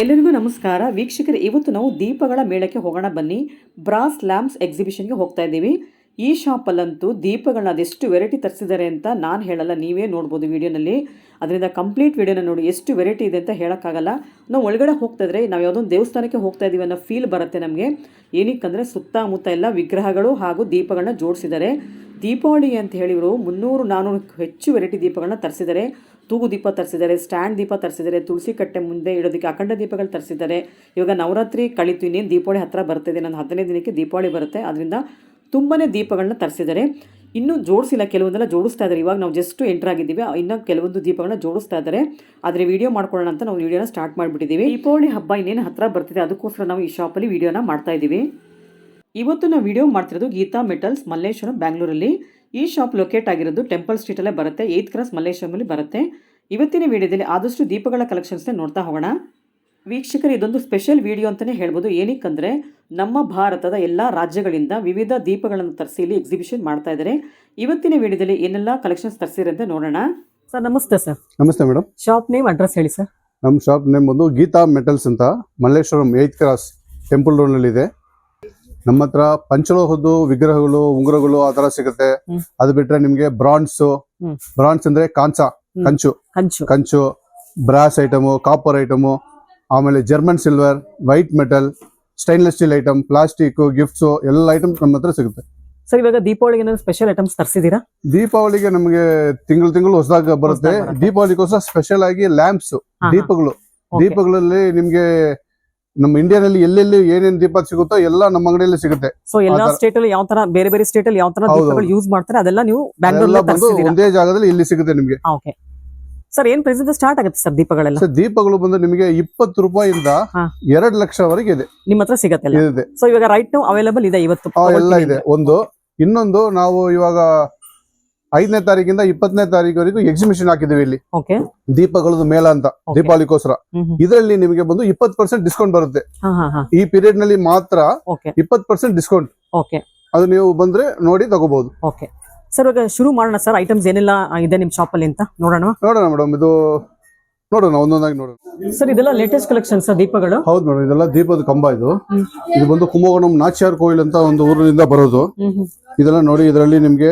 ಎಲ್ಲರಿಗೂ ನಮಸ್ಕಾರ. ವೀಕ್ಷಕರೇ, ಇವತ್ತು ನಾವು ದೀಪಗಳ ಮೇಳಕ್ಕೆ ಹೋಗೋಣ ಬನ್ನಿ. ಬ್ರಾಸ್ ಲ್ಯಾಂಪ್ಸ್ ಎಕ್ಸಿಬಿಷನ್ಗೆ ಹೋಗ್ತಾ ಇದ್ದೀವಿ. ಈ ಶಾಪಲ್ಲಂತೂ ದೀಪಗಳನ್ನ ಅದೆಷ್ಟು ವೆರೈಟಿ ತರಿಸಿದ್ದಾರೆ ಅಂತ ನಾನು ಹೇಳಲ್ಲ, ನೀವೇ ನೋಡ್ಬೋದು ವಿಡಿಯೋನಲ್ಲಿ. ಅದರಿಂದ ಕಂಪ್ಲೀಟ್ ವಿಡಿಯೋನ ನೋಡಿ, ಎಷ್ಟು ವೆರೈಟಿ ಇದೆ ಅಂತ ಹೇಳೋಕ್ಕಾಗಲ್ಲ. ನಾವು ಒಳಗಡೆ ಹೋಗ್ತಾ ಇದ್ರೆ, ನಾವು ಯಾವುದೋ ಒಂದು ದೇವಸ್ಥಾನಕ್ಕೆ ಹೋಗ್ತಾ ಇದ್ದೀವಿ ಅನ್ನೋ ಫೀಲ್ ಬರುತ್ತೆ ನಮಗೆ. ಏನಕ್ಕಂದರೆ, ಸುತ್ತಮುತ್ತ ಎಲ್ಲ ವಿಗ್ರಹಗಳು ಹಾಗೂ ದೀಪಗಳನ್ನ ಜೋಡಿಸಿದ್ದಾರೆ. ದೀಪಾವಳಿ ಅಂತ ಹೇಳಿ ಇವರು ಮುನ್ನೂರು ನಾನ್ನೂರು ಹೆಚ್ಚು ವೆರೈಟಿ ದೀಪಗಳನ್ನ ತರಿಸಿದ್ದಾರೆ. ತೂಗು ದೀಪ ತರಿಸಿದ್ದಾರೆ, ಸ್ಟ್ಯಾಂಡ್ ದೀಪ ತರಿಸಿದ್ದಾರೆ, ತುಳಸಿ ಕಟ್ಟೆ ಮುಂದೆ ಇಡೋದಕ್ಕೆ ಅಖಂಡ ದೀಪಗಳು ತರಿಸಿದ್ದಾರೆ. ಇವಾಗ ನವರಾತ್ರಿ ಕಳಿತು, ಇನ್ನೇನು ದೀಪಾವಳಿ ಹತ್ತಿರ ಬರ್ತಿದೆ. ನನ್ನ ಹದಿನೈದು ದಿನಕ್ಕೆ ದೀಪಾವಳಿ ಬರುತ್ತೆ. ಅದರಿಂದ ತುಂಬಾ ದೀಪಗಳನ್ನ ತರಿಸಿದ್ದಾರೆ. ಇನ್ನೂ ಜೋಡಿಸಿಲ್ಲ, ಕೆಲವೊಂದೆಲ್ಲ ಜೋಡಿಸ್ತಾ ಇದ್ದಾರೆ. ಇವಾಗ ನಾವು ಜಸ್ಟ್ ಎಂಟರ್ ಆಗಿದ್ದೀವಿ. ಇನ್ನೂ ಕೆಲವೊಂದು ದೀಪಗಳನ್ನ ಜೋಡಿಸ್ತಾ ಇದ್ದಾರೆ. ಆದರೆ ವಿಡಿಯೋ ಮಾಡ್ಕೊಳ್ಳೋಣ ಅಂತ ನಾವು ವಿಡಿಯೋನ ಸ್ಟಾರ್ಟ್ ಮಾಡಿಬಿಟ್ಟಿದ್ದೀವಿ. ದೀಪಾವಳಿ ಹಬ್ಬ ಇನ್ನೇನು ಹತ್ತಿರ ಬರ್ತಿದೆ, ಅದಕ್ಕೋಸ್ಕರ ನಾವು ಈ ಶಾಪಲ್ಲಿ ವಿಡಿಯೋನ ಮಾಡ್ತಾ ಇದ್ದೀವಿ. ಇವತ್ತು ನಾವು ವಿಡಿಯೋ ಮಾಡ್ತಿರೋದು ಗೀತಾ ಮೆಟಲ್ಸ್ ಮಲ್ಲೇಶ್ವರಂ ಬ್ಯಾಂಗ್ಳೂರಲ್ಲಿ ಈ ಶಾಪ್ ಲೊಕೇಟ್ ಆಗಿರೋದು ಟೆಂಪಲ್ ಸ್ಟ್ರೀಟಲ್ಲೇ ಬರುತ್ತೆ ಏತ್ ಕ್ರಾಸ್ ಮಲ್ಲೇಶ್ವರಮಲ್ಲಿ ಬರುತ್ತೆ. ಇವತ್ತಿನ ವಿಡಿಯೋದಲ್ಲಿ ಆದಷ್ಟು ದೀಪಗಳ ಕಲೆಕ್ಷನ್ಸ್ನೇ ನೋಡ್ತಾ ಹೋಗೋಣ. ವೀಕ್ಷಕರು ಇದೊಂದು ಸ್ಪೆಷಲ್ ವಿಡಿಯೋ ಅಂತಲೇ ಹೇಳ್ಬೋದು. ಏನಕ್ಕಂದರೆ ನಮ್ಮ ಭಾರತದ ಎಲ್ಲ ರಾಜ್ಯಗಳಿಂದ ವಿವಿಧ ದೀಪಗಳನ್ನು ತರಿಸಿ ಇಲ್ಲಿ ಎಕ್ಸಿಬಿಷನ್ ಮಾಡ್ತಾ ಇದ್ದಾರೆ. ಇವತ್ತಿನ ವಿಡಿಯೋದಲ್ಲಿ ಏನೆಲ್ಲ ಕಲೆಕ್ಷನ್ಸ್ ಅಂತ ನೋಡೋಣ. ಸರ್ ನಮಸ್ತೆ ಸರ್. ನಮಸ್ತೆ ಮೇಡಮ್ ಶಾಪ್ ನೇಮ್ ಅಡ್ರೆಸ್ ಹೇಳಿ ಸರ್. ನಮ್ಮ ಶಾಪ್ ನೇಮ್ ಬಂದು ಗೀತಾ ಮೆಟಲ್ಸ್ ಅಂತ. ಮಲ್ಲೇಶ್ವರಂ ಏತ್ ಕ್ರಾಸ್ ಟೆಂಪಲ್ ರೋಡ್ನಲ್ಲಿ ಇದೆ ನಮ್ಮ ಹತ್ರ ಪಂಚಲೋಹದ್ದು ವಿಗ್ರಹಗಳು ಉಂಗುರಗಳು ಆ ತರ ಸಿಗುತ್ತೆ. ಅದು ಬಿಟ್ರೆ ನಿಮ್ಗೆ ಬ್ರಾನ್ಸ್. ಬ್ರಾನ್ಸ್ ಅಂದ್ರೆ ಕಾಂಚ ಕಂಚು. ಕಂಚು. ಬ್ರಾಸ್ ಐಟಮು ಕಾಪರ್ ಐಟಮು ಆಮೇಲೆ German silver white metal stainless steel item plastic gifts ಎಲ್ಲ ಐಟಮ್ಸ್ ನಮ್ಮ ಹತ್ರ ಸಿಗುತ್ತೆ. ಸರ್ ಇವಾಗ ದೀಪಾವಳಿಗೆ ಏನಾದ್ರು ಸ್ಪೆಷಲ್ ಐಟಮ್ಸ್ ತರಿಸಿದೀರಾ ದೀಪಾವಳಿಗೆ ನಮಗೆ ತಿಂಗಳು ತಿಂಗಳು ಹೊಸದಾಗ ಬರುತ್ತೆ. ದೀಪಾವಳಿಗೋಸ್ಕರ ಸ್ಪೆಷಲ್ ಆಗಿ ಲ್ಯಾಂಪ್ಸ್. ದೀಪಗಳು. ದೀಪಗಳಲ್ಲಿ ನಿಮ್ಗೆ ನಮ್ಮ ಇಂಡಿಯಾದಲ್ಲಿ ಎಲ್ಲೆಲ್ಲಿ ಏನೇನ್ ದೀಪ ಸಿಗುತ್ತೋ ಎಲ್ಲ ನಮ್ಮ ಅಂಗಡಿಯಲ್ಲಿ ಸಿಗುತ್ತೆ. ಸೊ ಎಲ್ಲಾ ಸ್ಟೇಟ್ ಅಲ್ಲಿ ಯಾವ ತರ ಬೇರೆ ಬೇರೆ ಸ್ಟೇಟ್ ಅಲ್ಲಿ ಯಾವ ತರ ದೀಪಗಳು ಯೂಸ್ ಮಾಡ್ತಾರೆ ಅದೆಲ್ಲ ನೀವು ಬ್ಯಾಂಗ್ಳೂರ್ ಒಂದೇ ಜಾಗದಲ್ಲಿ ಇಲ್ಲಿ ಸಿಗುತ್ತೆ ನಿಮಗೆ. ಓಕೆ ಸರ್ ಏನ್ ಪ್ರೈಸ್ ಸ್ಟಾರ್ಟ್ ಆಗುತ್ತೆ ಸರ್ ದೀಪಗಳೆಲ್ಲ? ಸರ್ ದೀಪಗಳು ಬಂದು ನಿಮಗೆ ಇಪ್ಪತ್ತು ರೂಪಾಯಿಂದ ಎರಡು ಲಕ್ಷವರೆಗೆ ಇದೆ. ನಿಮ್ಮ ಹತ್ರ ಸಿಗತ್ತೆ ಸೊ ಇವಾಗ ರೈಟ್ ಅವೈಲೇಬಲ್ ಇದೆ ಇವತ್ತು ಎಲ್ಲ ಇದೆ. ಒಂದು ಇನ್ನೊಂದು ನಾವು ಇವಾಗ ಐದನೇ ತಾರೀಕಿಂದ ಇಪ್ಪತ್ತನೇ ತಾರೀಕುವರೆಗೂ ಎಕ್ಸಿಬಿಷನ್ ಹಾಕಿದೀವಿ ಇಲ್ಲಿ. ಓಕೆ. ದೀಪಗಳದ್ದು ಮೇಳ ಅಂತ. ದೀಪಾವಳಿಗೋಸ್ಕರ. ಇದರಲ್ಲಿ ನಿಮಗೆ ಬಂದು ಇಪ್ಪತ್ತು ಪರ್ಸೆಂಟ್ ಡಿಸ್ಕೌಂಟ್ ಬರುತ್ತೆ. ಈ ಪೀರಿಯಡ್ನಲ್ಲಿ ಮಾತ್ರ ಇಪ್ಪತ್ ಪರ್ಸೆಂಟ್ ಡಿಸ್ಕೌಂಟ್ ಅದು ನೀವು ಬಂದ್ರೆ ನೋಡಿ ತಗೋಬಹುದು. ಸರ್ ಇವಾಗ ಶುರು ಮಾಡೋಣ ಸರ್. ಐಟಮ್ಸ್ ಏನೆಲ್ಲ ಇದೆ ನಿಮ್ ಶಾಪ್ ಅಲ್ಲಿ ಅಂತ ನೋಡೋಣ. ನೋಡೋಣ ಮೇಡಮ್ ಇದು ನೋಡೋಣ ಒಂದೊಂದಾಗಿ ನೋಡೋಣ. ಸರ್ ಇದೆಲ್ಲ ಲೇಟೆಸ್ಟ್ ಕಲೆಕ್ಷನ್ಸ್ ದೀಪಗಳು? ಹೌದು ಮೇಡಮ್ ಇದೆಲ್ಲ ದೀಪದ ಕಂಬ ಇದು. ಇದು ಬಂದು ಕುಂಭಕೋಣಂ ನಾಚ್ಯಾರ್ ಕೋಯಿಲ್ ಅಂತ ಒಂದು ಊರಿನಿಂದ ಬರೋದು. ಇದೆಲ್ಲ ನೋಡಿ ಇದರಲ್ಲಿ ನಿಮ್ಗೆ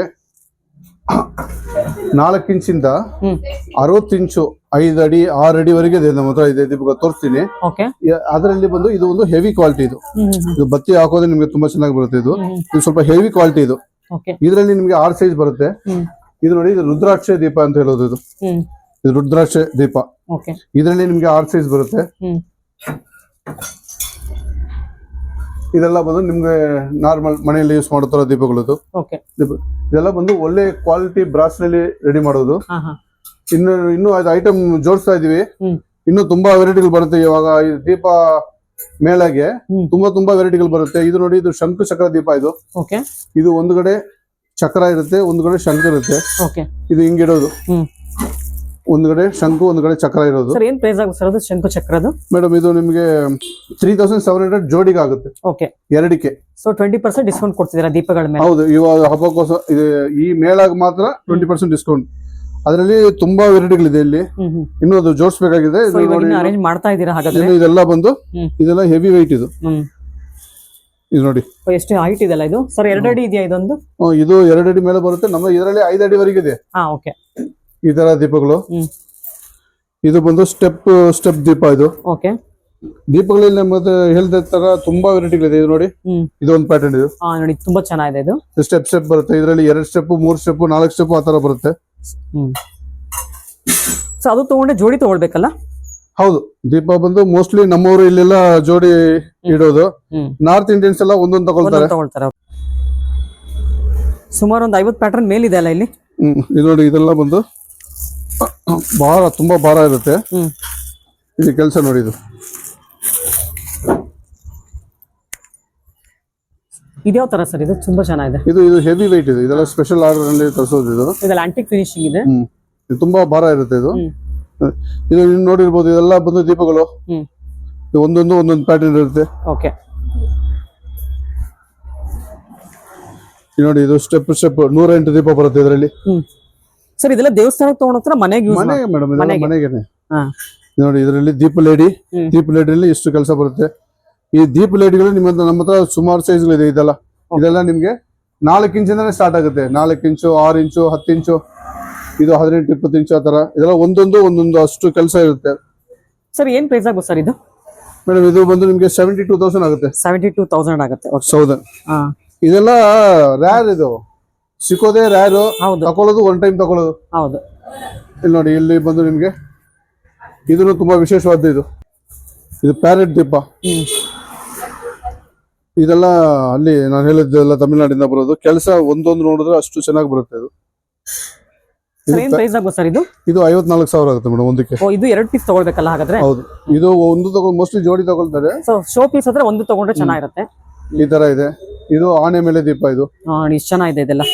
ನಾಲ್ಕು ಇಂಚಿಂದ ಅರವತ್ತು ಇಂಚು ಐದು ಅಡಿ ಆರು ಅಡಿವರೆಗೆ ಇದೆ. ನಮ್ಮ ಹತ್ರ ಇದೆ ದೀಪಗಳು ತೋರಿಸ್ತೀನಿ. ಅದರಲ್ಲಿ ಬಂದು ಇದು ಒಂದು ಹೆವಿ ಕ್ವಾಲಿಟಿ ಇದು. ಇದು ಬತ್ತಿ ಹಾಕೋದ್ರೆ ನಿಮ್ಗೆ ತುಂಬಾ ಚೆನ್ನಾಗಿ ಬರುತ್ತೆ ಇದು. ಇದು ಸ್ವಲ್ಪ ಹೆವಿ ಕ್ವಾಲಿಟಿ ಇದು. ಇದರಲ್ಲಿ ನಿಮ್ಗೆ ಆರ್ ಸೈಜ್ ಬರುತ್ತೆ. ಇದು ನೋಡಿ ಇದು ರುದ್ರಾಕ್ಷ ದೀಪ ಅಂತ ಹೇಳೋದು ಇದು. ಇದು ರುದ್ರಾಕ್ಷ ದೀಪ. ಇದರಲ್ಲಿ ನಿಮ್ಗೆ ಆರ್ ಸೈಜ್ ಬರುತ್ತೆ. ಇದೆಲ್ಲ ಬಂದು ನಿಮ್ಗೆ ನಾರ್ಮಲ್ ಮನೆಯಲ್ಲಿ ಯೂಸ್ ಮಾಡೋ ದೀಪಗಳದ್ದು ಇದೆಲ್ಲ ಬಂದು ಒಳ್ಳೆ ಕ್ವಾಲಿಟಿ ಬ್ರಾಸ್ನಲ್ಲಿ ರೆಡಿ ಮಾಡೋದು. ಇನ್ನು ಇನ್ನು ಅದು ಐಟಮ್ ಜೋಡಿಸ್ತಾ ಇದೀವಿ ಇನ್ನು ತುಂಬಾ ವೆರೈಟಿಗಳು ಬರುತ್ತೆ ಇವಾಗ ದೀಪ ಮೇಳಗೆ. ತುಂಬಾ ತುಂಬಾ ವೆರೈಟಿಗಳು ಬರುತ್ತೆ. ಇದು ನೋಡಿ ಇದು ಶಂಕು ಚಕ್ರ ದೀಪ ಇದು. ಇದು ಒಂದು ಕಡೆ ಚಕ್ರ ಇರುತ್ತೆ ಒಂದು ಕಡೆ ಶಂಕು ಇರುತ್ತೆ. ಇದು ಹಿಂಗಿಡೋದು ಒಂದು ಕಡೆ ಶಂಕು ಒಂದು ಕಡೆ ಚಕ್ರ ಇರೋದು. ಸರ್ ಏನ್ ಪ್ರೈಸ್ ಆಗುತ್ತೆ ಸರ್ ಅದು? ಶಂಕು ಚಕ್ರದು ಮೇಡಮ್ ಇದು ನಿಮಗೆ ತ್ರೀ ತೌಸಂಡ್ ಸೆವೆನ್ ಹಂಡ್ರೆಡ್ ಜೋಡಿಗೆ ಆಗುತ್ತೆ. ಓಕೆ ಎರಡಕ್ಕೆ ಸೊ ಟ್ವೆಂಟಿ ಪರ್ಸೆಂಟ್ ಡಿಸ್ಕೌಂಟ್ ಕೊಡ್ತಿದ್ದೀರಾ ದೀಪಗಳ ಮೇಲೆ? ಹೌದು ಇವಾಗ ಹಬ್ಬಕ್ಕೋಸ್ಕರ ಇದು ಈ ಮೇಳಾಗ ಮಾತ್ರ ಟ್ವೆಂಟಿ ಪರ್ಸೆಂಟ್ ಡಿಸ್ಕೌಂಟ್ ಅದರಲ್ಲಿ ತುಂಬಾ ವೆರೈಟಿಗಳಿದೆ ಇಲ್ಲಿ. ಇನ್ನೂ ಅದು ಜೋಡಿಸಬೇಕಾಗಿದೆ. ಅರೇಂಜ್ ಮಾಡ್ತಾ ಇದ್ದೀರಾ ಹಾಗಾದ್ರೆ? ಇದೆಲ್ಲ ಬಂದು. ಇದೆಲ್ಲ ಹೆವಿ ವೈಟ್ ಇದು. ಇದು ನೋಡಿ. ಎಷ್ಟು ಹೈಟ್ ಇದೆಲ್ಲ ಇದು? ಸರ್ ಎರಡು ಅಡಿ ಇದೆಯಾ ಇದೊಂದು? ಇದು ಎರಡು ಅಡಿ ಮೇಲೆ ಬರುತ್ತೆ. ನಮ್ಮ ಇದರಲ್ಲಿ ಐದು ಅಡಿವರೆಗೆ ಇದೆ. ಹಾ ಓಕೆ ಈ ತರ ದೀಪಗಳು. ಇದು ಬಂದು ಸ್ಟೆಪ್ ಸ್ಟೆಪ್ ದೀಪ ಇದು. ಓಕೆ ದೀಪಗಳಲ್ಲಿ ನಮ್ಮದು ಹೇಳಿದ ತರ ತುಂಬಾ ವೆರೈಟಿಗಳಿದೆ ಇದು ನೋಡಿ. ಇದು ಒಂದು ಪ್ಯಾಟರ್ನ್ ಇದು. ನೋಡಿ ತುಂಬಾ ಚೆನ್ನಾಗಿದೆ ಇದು. ಸ್ಟೆಪ್ ಸ್ಟೆಪ್ ಬರುತ್ತೆ. ಇದರಲ್ಲಿ ಎರಡು ಸ್ಟೆಪ್ ಮೂರ್ ಸ್ಟೆಪ್ ನಾಲ್ಕು ಸ್ಟೆಪ್ ಆ ತರ ಬರುತ್ತೆ. ಸೊ ಅದು ತಗೊಂಡೆ ಜೋಡಿ ತಗೊಳ್ಬೇಕಲ್ಲ? ಹೌದು. ದೀಪ ಬಂದು ಮೋಸ್ಟ್ಲಿ ನಮ್ಮವರು ಇಲ್ಲೆಲ್ಲ ಜೋಡಿ ಇಡೋದು. ನಾರ್ತ್ ಇಂಡಿಯನ್ಸ್ ಎಲ್ಲ ಒಂದೊಂದು ತಗೊಳ್ತಾರೆ. ಸುಮಾರು ಒಂದು ಐವತ್ತು ಪ್ಯಾಟರ್ನ್ ಮೇಲಿದೆ ಅಲ್ಲ ಇಲ್ಲಿ? ಹ್ಮ್. ಇದು ನೋಡಿ ಇದೆಲ್ಲ ಬಂದು ಭಾರ ತುಂಬಾ ಭಾರ ಇರುತ್ತೆ. ಇಲ್ಲಿ ಇದು ಕೆಲಸ ನೋಡಿ ಇದು. ಇದ್ಯಾವ ತರ ಸರ್? ಇದು ತುಂಬಾ ಚೆನ್ನಾಗಿದೆ. ಇದು ಇದು ಹೆವಿ ವೈಟ್ ಇದು. ಇದೆಲ್ಲ ಸ್ಪೆಷಲ್ ಆರ್ಡರ್ ಅಲ್ಲಿ ತರಿಸೋದು ಇದು. ಇದೆಲ್ಲ ಆಂಟಿಕ್ ಫಿನಿಶಿಂಗ್ ಇದೆ. ಹ್ಮ್. ಇದು ತುಂಬಾ ಭಾರ ಇರುತ್ತೆ ಇದು. ಇದು ನೀವು ನೋಡಿರ್ಬೋದು ಇದೆಲ್ಲ ಬಂದು ದೀಪಗಳು. ಹ್ಮ್. ಇದು ಒಂದೊಂದು ಒಂದೊಂದು ಪ್ಯಾಟರ್ನ್ ಇರುತ್ತೆ. ಓಕೆ ಇದು ನೋಡಿ ಇದು ಸ್ಟೆಪ್ ಸ್ಟೆಪ್ ನೂರ ಎಂಟು ದೀಪ ಬರುತ್ತೆ ಇದರಲ್ಲಿ. ಹ್ಮ್. ಸರ್ ಇದೆಲ್ಲ ದೇವಸ್ಥಾನಕ್ಕೆ ತಗೊಂಡೋಗ್ತಾರ ಮನೆಗೆ ಯೂಸ್ ಮನೆಗೆ ಮೇಡಮ್ ಇದೆಲ್ಲ ಮನೆಗೆ. ಮನೆಗೇನೆ. ನೋಡಿ ಇದರಲ್ಲಿ ದೀಪ ಲೇಡಿ. ದೀಪ ಲೇಡಿಯಲ್ಲಿ ಇಷ್ಟು ಕೆಲಸ ಬರುತ್ತೆ. ಈ ದೀಪ ಲೇಡಿಗಳು ನಿಮ್ಮ ನಮ್ಮ ಹತ್ರ ಸುಮಾರು ಸೈಜ್ಗಳಿದೆ ಇದೆಲ್ಲ. ಇದೆಲ್ಲ ನಿಮ್ಗೆ ನಾಲ್ಕು ಇಂಚಿಂದಾನೆ ಸ್ಟಾರ್ಟ್ ಆಗುತ್ತೆ. ನಾಲ್ಕು ಇಂಚು ಆರು ಇಂಚು ಹತ್ತು ಇಂಚು ಇದು ಹದಿನೆಂಟು ಇಪ್ಪತ್ತು ಇಂಚು ಆತರ ತರ ಇದೆಲ್ಲ ಒಂದೊಂದು ಒಂದೊಂದು ಅಷ್ಟು ಕೆಲಸ ಇರುತ್ತೆ. ಸರ್ ಏನ್ ಪ್ರೈಸ್ ಆಗುತ್ತೆ ಸರ್ ಇದು? ಮೇಡಮ್ ಇದು ಬಂದು ನಿಮ್ಗೆ ಸೆವೆಂಟಿ ಟೂ ತೌಸಂಡ್ ಆಗುತ್ತೆ. ಸೆವೆಂಟಿ ಟೂ ತೌಸಂಡ್ ಆಗುತ್ತೆ ಇದೆಲ್ಲ ರ್ಯಾರ್ ಇದು. ಸಿಕ್ಕೋದೇ ರ್ಯಾರು ಹೌದು. ತಕೊಳ್ಳೋದು ಒನ್ ಟೈಮ್ ತಗೊಳ್ಳೋದು ಹೌದು. ಇಲ್ಲಿ ನೋಡಿ ಇಲ್ಲಿ ಬಂದು ನಿಮ್ಗೆ. ಇದನ್ನು ತುಂಬಾ ವಿಶೇಷವಾದ ಇದು. ಇದು ಪ್ಯಾರೆಟ್ ದೀಪ. ಇದೆಲ್ಲ ಅಲ್ಲಿ ನಾನು ಹೇಳಿದ್ದೆಲ್ಲ ತಮಿಳ್ನಾಡಿಂದ ಬರೋದು. ಕೆಲಸ ಒಂದೊಂದು ನೋಡಿದ್ರೆ ಅಷ್ಟು ಚೆನ್ನಾಗಿ ಬರುತ್ತೆ ಇದು ಸರ್ ಪ್ರೈಸ್ ಆಗುತ್ತೆ ಸರ್ ಇದು? ಇದು ಐವತ್ನಾಲ್ಕು ಸಾವಿರ ಆಗುತ್ತೆ ಮೇಡಮ್ ಒಂದಕ್ಕೆ. ಓ ಇದು ಎರಡು ಪೀಸ್ ತಗೊಳ್ಬೇಕಲ್ಲ ಹಾಗಾದ್ರೆ? ಹೌದು. ಇದು ಒಂದು ತಗೊಂಡು ಮೋಸ್ಟ್ಲಿ ಜೋಡಿ ತಗೊಳ್ತಾರೆ. ಸೊ ಶೋ ಪೀಸ್ ಆದ್ರೆ ಒಂದು ತಗೊಂಡ್ರೆ ಚೆನ್ನಾಗಿರುತ್ತೆ. ಈ ತರ ಇದೆ. ಇದು ಆನೆ ಮೇಲೆ ದೀಪ ಇದು. ಇಷ್ಟು ಚೆನ್ನಾಗಿದೆ ಇದೆಲ್ಲ.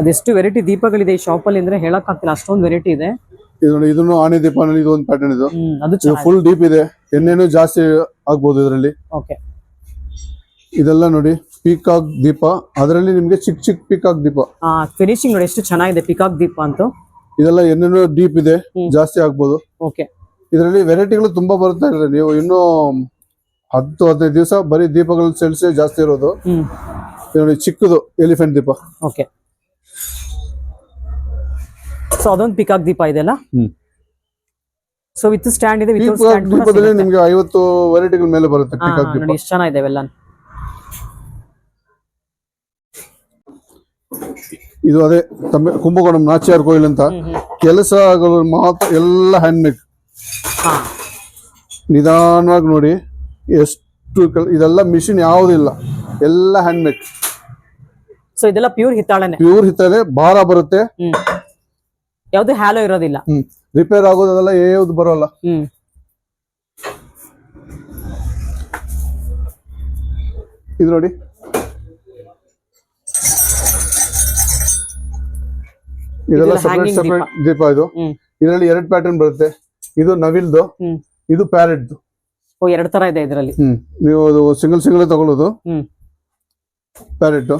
ಅದೆಷ್ಟು ವೆರೈಟಿ ದೀಪಗಳಿದೆ ಈ ಶಾಪಲ್ಲಿ ಅಂದ್ರೆ ಹೇಳಕ್ ಆಗ್ತಿಲ್ಲ ಅಷ್ಟೊಂದು ವೆರೈಟಿ ಇದೆ. ಇದು ನೋಡಿ ಇದನ್ನು ಆನೆ ದೀಪ ಇದು ಒಂದು ಪ್ಯಾಟರ್ನ್ ಇದು. ಹ್ಮ್ ಅದು ಇದು ಚೆನ್ನಾಗಿ ಫುಲ್ ಡೀಪ್ ಇದೆ. ಎಣ್ಣೆನು ಜಾಸ್ತಿ ಆಗ್ಬೋದು ಇದರಲ್ಲಿ. ಓಕೆ ಇದೆಲ್ಲ ನೋಡಿ ಪಿಕಾಕ್ ದೀಪ. ಅದರಲ್ಲಿ ನಿಮ್ಗೆ ಚಿಕ್ಕ ಚಿಕ್ಕ ಪಿಕಾಕ್ ದೀಪ. ಫಿನಿಶಿಂಗ್ ನೋಡಿ ಎಷ್ಟು ಚೆನ್ನಾಗಿದೆ ಪಿಕಾಕ್ ದೀಪ ಅಂತೂ. ಇದೆಲ್ಲ ಎಣ್ಣೆನೂ ಡೀಪ್ ಇದೆ ಜಾಸ್ತಿ ಆಗ್ಬೋದು. ಓಕೆ ಇದರಲ್ಲಿ ವೆರೈಟಿಗಳು ತುಂಬಾ ಬರುತ್ತಾ ಇದೆ ನೀವು ಇನ್ನೂ ಹತ್ತು ಹದಿನೈದು ದಿವಸ ಬರೀ ದೀಪಗಳ ಸೇಲ್ಸ್ ಜಾಸ್ತಿ ಇರೋದು. ನೋಡಿ ಚಿಕ್ಕದು ಎಲಿಫೆಂಟ್ ದೀಪ. ಓಕೆ. ಸೊ ಅದೊಂದು ಪಿಕಾಕ್ ದೀಪ ಇದೆಲ್ಲ ಅಲ್ಲ ಸೊ ವಿತ್ ಸ್ಟ್ಯಾಂಡ್ ಇದೆ ವಿತ್ ಸ್ಟ್ಯಾಂಡ್ ದೀಪದಲ್ಲಿ. ನಿಮ್ಗೆ ಐವತ್ತು ವೆರೈಟಿಗಳ ಮೇಲೆ ಬರುತ್ತೆ ಪಿಕಾಕ್ ದೀಪ. ಎಷ್ಟು ಇವೆಲ್ಲ. ಇದು ಅದೇ ತಮ್ಮ ಕುಂಭಕೋಣಂ ನಾಚಿಯಾರ್ ಕೋಯಿಲ್ ಅಂತ. ಕೆಲಸಗಳು ಮಾತ್ರ ಎಲ್ಲ ಹ್ಯಾಂಡ್ ಮೇಡ್ ನಿಧಾನವಾಗಿ ನೋಡಿ. ಎಷ್ಟು ಕೆಲ್- ಇದೆಲ್ಲ ಮಿಷಿನ್ ಯಾವುದಿಲ್ಲ ಎಲ್ಲ ಹ್ಯಾಂಡ್ ಮೇಡ್ ಸೊ ಇದೆಲ್ಲ ಪ್ಯೂರ್ ಹಿತ್ತಾಳೆನೆ. ಪ್ಯೂರ್ ಹಿತ್ತಾಳೆ ಭಾರ ಬರುತ್ತೆ. ಯಾವ್ದು ಹ್ಯಾಲೋ ಇರೋದಿಲ್ಲ. ಹ್ಮ್. ರಿಪೇರ್ ಆಗೋದೆಲ್ಲ ಯಾವ್ದು ಬರೋಲ್ಲ. ಹ್ಮ್. ಇದು ನೋಡಿ. ಇದೆಲ್ಲ ಸಪರೇಟ್ ಸಪರೇಟ್ ದೀಪ. ಇದು. ಇದರಲ್ಲಿ ಎರಡು ಪ್ಯಾಟರ್ನ್ ಬರುತ್ತೆ. ಇದು ನವಿಲ್ದು. ಇದು ಪ್ಯಾರೆಟ್ದು ಎರಡ್ ತರ ಇದೆ ಇದರಲ್ಲಿ. ಹ್ಮ್. ನೀವು ಅದು ಸಿಂಗಲ್ ಸಿಂಗಲ್ ತಗೊಳ್ಳೋದು. ಹ್ಮ್. ಪ್ಯಾರೆಟ್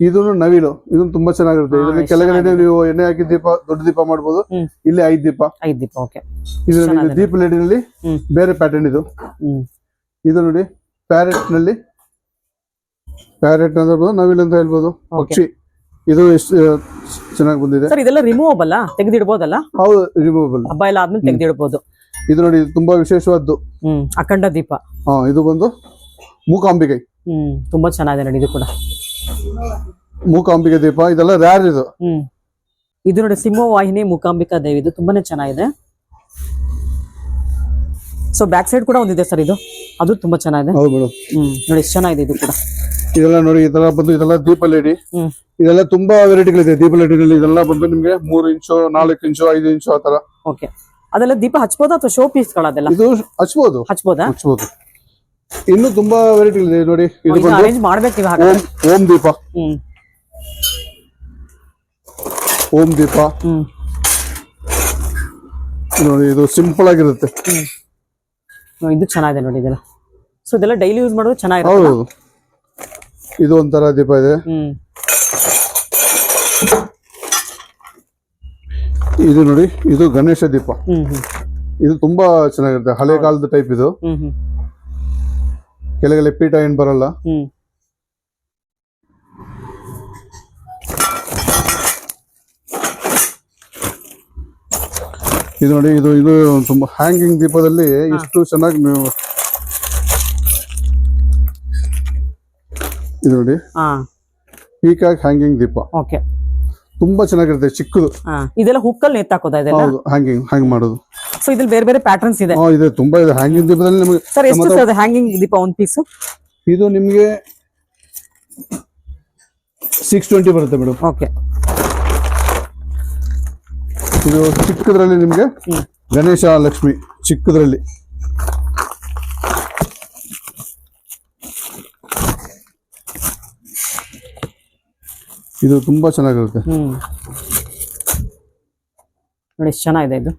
ಇದು ನವಿಲು. ಇದು ತುಂಬಾ ಚೆನ್ನಾಗಿರುತ್ತೆ. ಇದರಲ್ಲಿ ಕೆಳಗಡೆ ನೀವು ಎಣ್ಣೆ ಹಾಕಿ ದೀಪ ದೊಡ್ಡ ದೀಪ ಮಾಡಬಹುದು ಇಲ್ಲಿ ಐದ್ ದೀಪ. ಐದ್ ದೀಪ ಓಕೆ. ಇದರಲ್ಲಿ ಇದು ದೀಪ ಲೇಡಿನಲ್ಲಿ ಬೇರೆ ಪ್ಯಾಟರ್ನ್ ಇದು. ಇದು ನೋಡಿ ಪ್ಯಾರೆಟ್ನಲ್ಲಿ ಪ್ಯಾರೆಟ್ ಅಂತ ಹೇಳ್ಬೋದು ನವಿಲ್ ಅಂತ ಹೇಳ್ಬೋದು ಪಕ್ಷಿ. ಇದು ಎಷ್ಟು ಚೆನ್ನಾಗಿ ಬಂದಿದೆ. ಸರ್ ಇದೆಲ್ಲ ರಿಮೂವಬಲ್ ತೆಗೆದಿಡಬಹುದಲ್ಲ ಹೌದು ರಿಮೂವಬಲ್ ಹಬ್ಬ ಎಲ್ಲ ಆದ್ಮೇಲೆ ತೆಗೆದಿಡ್ಬೋದು. ಇದು ನೋಡಿ ತುಂಬಾ ವಿಶೇಷವಾದ್ದು. ಹ್ಮ್ ಅಖಂಡ ದೀಪ. ಹಾ ಇದು ಬಂದು ಮೂಕಾಂಬಿಕೆ. ಹ್ಮ್ ತುಂಬಾ ಚೆನ್ನಾಗಿದೆ ನೋಡಿ ಇದು ಕೂಡ. ಮೂಕಾಂಬಿಕೆ ದೀಪ ಇದೆಲ್ಲ ರ್ಯಾರ್ ಇದು. ಹ್ಮ್ ಇದು ನೋಡಿ ಸಿಂಹವಾಹಿನಿ ಮೂಕಾಂಬಿಕಾ ದೇವಿ ಇದು ತುಂಬಾನೇ ಚೆನ್ನಾಗಿದೆ. ಸೊ ಬ್ಯಾಕ್ ಸೈಡ್ ಕೂಡ ಒಂದಿದೆ ಸರ್ ಇದು. ಅದು ತುಂಬಾ ಚೆನ್ನಾಗಿದೆ. ಹೌದು ಮೇಡಮ್. ಹ್ಮ್ ನೋಡಿ ಎಷ್ಟು ಚೆನ್ನಾಗಿದೆ ಇದು ಕೂಡ. ಇದೆಲ್ಲ ನೋಡಿ ಇದೆಲ್ಲ ಬಂದು ಇದೆಲ್ಲ ದೀಪ ಲೇಡಿ ಹ್ಮ್. ಇದೆಲ್ಲ ತುಂಬಾ ವೆರೈಟಿಗಳಿದೆ ದೀಪ ಲೇಡಿನಲ್ಲಿ ಇದೆಲ್ಲ ಬಂದು ನಿಮ್ಗೆ ಮೂರು ಇಂಚು ನಾಲ್ಕು ಇಂಚು ಐದು ಇಂಚು ಆ ತರ. ಓಕೆ ಅದೆಲ್ಲ ದೀಪ ಹಚ್ಬೋದಾ ಅಥವಾ ಶೋ ಪೀಸ್ಗಳದೆಲ್ಲ ಇದು ಹಚ್ಬೋದು. ಹಚ್ಬೋದಾ? ಹಚ್ಬೋದು. ಇನ್ನು ತುಂಬಾ ಇದೆ ನೋಡಿ ಇದು ಬಂದು ಅರೇಂಜ್ ಮಾಡ್ಬೇಕು ನೀವು ಹಾಗಾದ್ರೆ ಓಂ ಓಂ ದೀಪ. ಹ್ಮ್. ಓಂ ದೀಪ. ಹ್ಮ್. ನೋಡಿ ಇದು ಸಿಂಪಲ್ ಆಗಿರುತ್ತೆ. ಹ್ಮ್. ನೋಡಿ, ಇದು ಚೆನ್ನಾಗಿದೆ ನೋಡಿ ಇದೆಲ್ಲ. ಸೊ ಇದೆಲ್ಲ ಡೈಲಿ ಯೂಸ್ ಮಾಡೋದು ಚೆನ್ನಾಗಿರುತ್ತೆ ಹೌದು. ಇದು ಒಂಥರ ದೀಪ ಇದೆ. ಹ್ಮ್. ಇದು ನೋಡಿ ಇದು ಗಣೇಶ ದೀಪ. ಇದು ತುಂಬಾ ಚೆನ್ನಾಗಿರುತ್ತೆ. ಹಳೆ ಕಾಲದ ಟೈಪ್ ಇದು. ಕೆಳಗಡೆ ಪೀಠ ಏನ್ ಬರಲ್ಲ. ಇದು ನೋಡಿ ಇದು ಇದು ತುಂಬಾ ಹ್ಯಾಂಗಿಂಗ್ ದೀಪದಲ್ಲಿ ಇಷ್ಟು ಚೆನ್ನಾಗಿ ನೀವು ಇದು ನೋಡಿ. ಪೀಕಾಕ್ ಹ್ಯಾಂಗಿಂಗ್ ದೀಪ. ಓಕೆ ತುಂಬಾ ಚೆನ್ನಾಗಿರುತ್ತೆ ಚಿಕ್ಕದು. ಇದೆಲ್ಲ ಹುಕ್ಕಲ್ಲಿ ನೇತಾಕೋದಾ ಇದೆಲ್ಲ? ಹೌದು ಹ್ಯಾಂಗಿಂಗ್ ಹ್ಯಾಂಗ್ ಮಾಡೋದು. ಸೊ ಇದ್ರಲ್ಲಿ ಬೇರೆ ಬೇರೆ ಪ್ಯಾಟರ್ನ್ಸ್ ಇದೆ. ಹಾ ಇದೆ ತುಂಬಾ ಇದೆ. ಹ್ಯಾಂಗಿಂಗ್ ದೀಪದಲ್ಲಿ ನಿಮಗೆ ಸರ್ ಎಷ್ಟು ಸರ್ ಹ್ಯಾಂಗಿಂಗ್ ದೀಪ ಒಂದು ಪೀಸ್ ಇದು ನಿಮಗೆ ಸಿಕ್ಸ್ ಟ್ವೆಂಟಿ ಬರುತ್ತೆ ಮೇಡಮ್ ಓಕೆ ಇದು ಚಿಕ್ಕದ್ರಲ್ಲಿ ನಿಮಗೆ ಗಣೇಶ ಲಕ್ಷ್ಮಿ ಚಿಕ್ಕದ್ರಲ್ಲಿ. ಇದು ತುಂಬಾ ಚೆನ್ನಾಗಿರುತ್ತೆ. ಹ್ಮ್. ನೋಡಿ ಎಷ್ಟು ಚೆನ್ನಾಗಿದೆ ಇದು.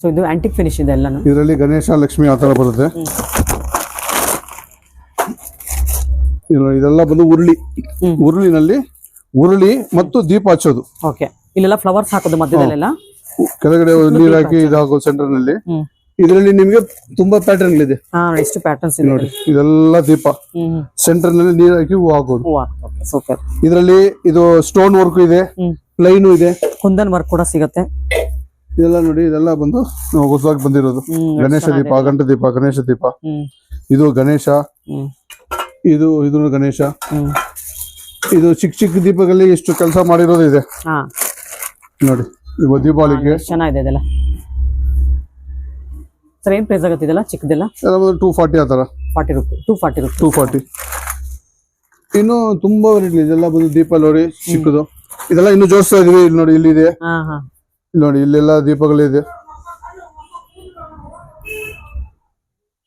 ಸೊ ಇದು ಆಂಟಿಕ್ ಫಿನಿಶ್ ಇದೆ ಎಲ್ಲಾನು. ಇದರಲ್ಲಿ ಗಣೇಶ ಲಕ್ಷ್ಮಿ ಆ ಥರ ಬರುತ್ತೆ. ಇದು ಇದೆಲ್ಲ ಬಂದು ಉರುಳಿ. ಉರುಳಿನಲ್ಲಿ ಉರುಳಿ ಮತ್ತು ದೀಪ ಹಚ್ಚೋದು. ಓಕೆ ಇಲ್ಲೆಲ್ಲ ಫ್ಲವರ್ಸ್ ಹಾಕೋದು ಮಧ್ಯದಲ್ಲೆಲ್ಲ? ಕೆಳಗಡೆ ನೀರು ಹಾಕಿ ಇದಾಗೋ ಸೆಂಟರ್ನಲ್ಲಿ ಸೆಂಟರ್ನಲ್ಲಿ ಹ್ಮ್. ಇದರಲ್ಲಿ ನಿಮಗೆ ತುಂಬಾ ಪ್ಯಾಟರ್ನ್ ಇದೆ ಹಾ ಎಷ್ಟು ಪ್ಯಾಟರ್ನ್ಸ್ ಇದೆ. ನೋಡಿ ಇದೆಲ್ಲ ದೀಪ. ಸೆಂಟರ್ನಲ್ಲಿ ನೀರ್ ಹಾಕಿ ಹೂ ಹಾಕೋದು. ಸೂಪರ್ ಇದರಲ್ಲಿ ಇದು ಸ್ಟೋನ್ ವರ್ಕ್ ಇದೆ ಪ್ಲೈನ್ ಇದೆ. ಕುಂದನ್ ವರ್ಕ್ ಕೂಡ ಸಿಗುತ್ತೆ. ಇದೆಲ್ಲ ನೋಡಿ ಇದೆಲ್ಲ ಬಂದು ಹೊಸದಾಗಿ ಬಂದಿರೋದು. ಗಣೇಶ ದೀಪ ಗಂಟ ದೀಪ ಗಣೇಶ ದೀಪ. ಇದು ಗಣೇಶ. ಇದು ಇದು ಗಣೇಶ. ಇದು ಚಿಕ್ಕ ಚಿಕ್ಕ ದೀಪಗಳಲ್ಲಿ ಎಷ್ಟು ಕೆಲಸ ಮಾಡಿರೋದು ಇದೆ. ನೋಡಿ ದೀಪಾವಳಿಗೆ ಚೆನ್ನಾಗಿದೆ ಸರ್ ಏನ್ ಪ್ರೈಸ್ ಆಗತ್ತೆ ಇದೆಲ್ಲ? ಚಿಕ್ಕದೆಲ್ಲ? ಟೂ ಫಾರ್ಟಿ ಆ ಥರ. Forty rupee two forty rupee. Two forty ಇನ್ನು ತುಂಬಾ ವೆರೈಟಿ ಇದೆಲ್ಲ ಬಂದು ದೀಪಾವಳಿ ಚಿಕ್ಕದು. ಇದೆಲ್ಲ ಇನ್ನು ಜೋಡಿಸ್ತಾ ಇದೀವಿ. ಇಲ್ಲಿ ನೋಡಿ ಇಲ್ಲಿದೆ ಹಾ ಹಾ. ಇಲ್ಲಿ ನೋಡಿ ಇಲ್ಲೆಲ್ಲ ದೀಪಗಳಿದೆ